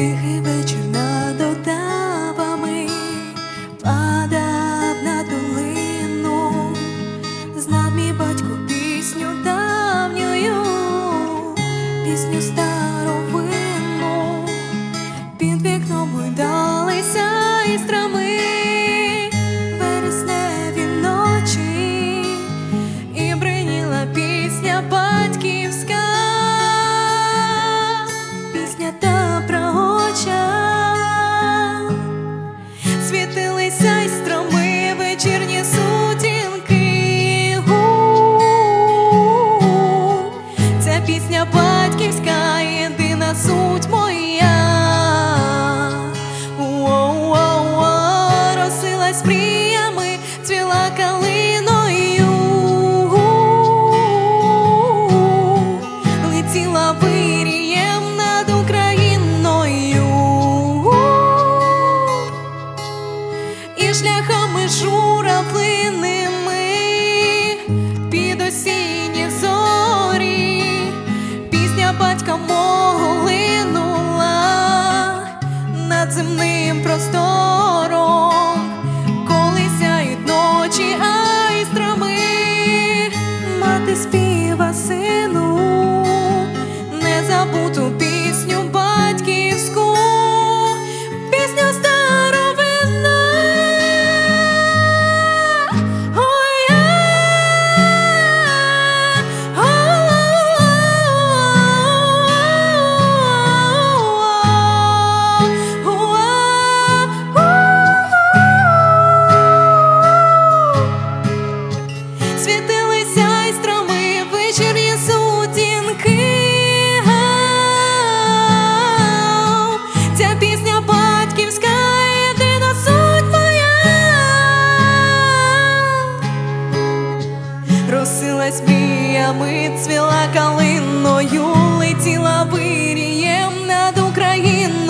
Тихий вечір над Отавами падав на долину, знав мій батько пісню давньою, пісню старовину, під вікном гойдалися і вересневі І шляхами журавлиними під осінні зорі, пісня батька мого линула над земним простором, коли сяють ночі айстрами, мати співа сину, незабуту пісню мріями, цвіла калиною, летіла вирієм над Україною.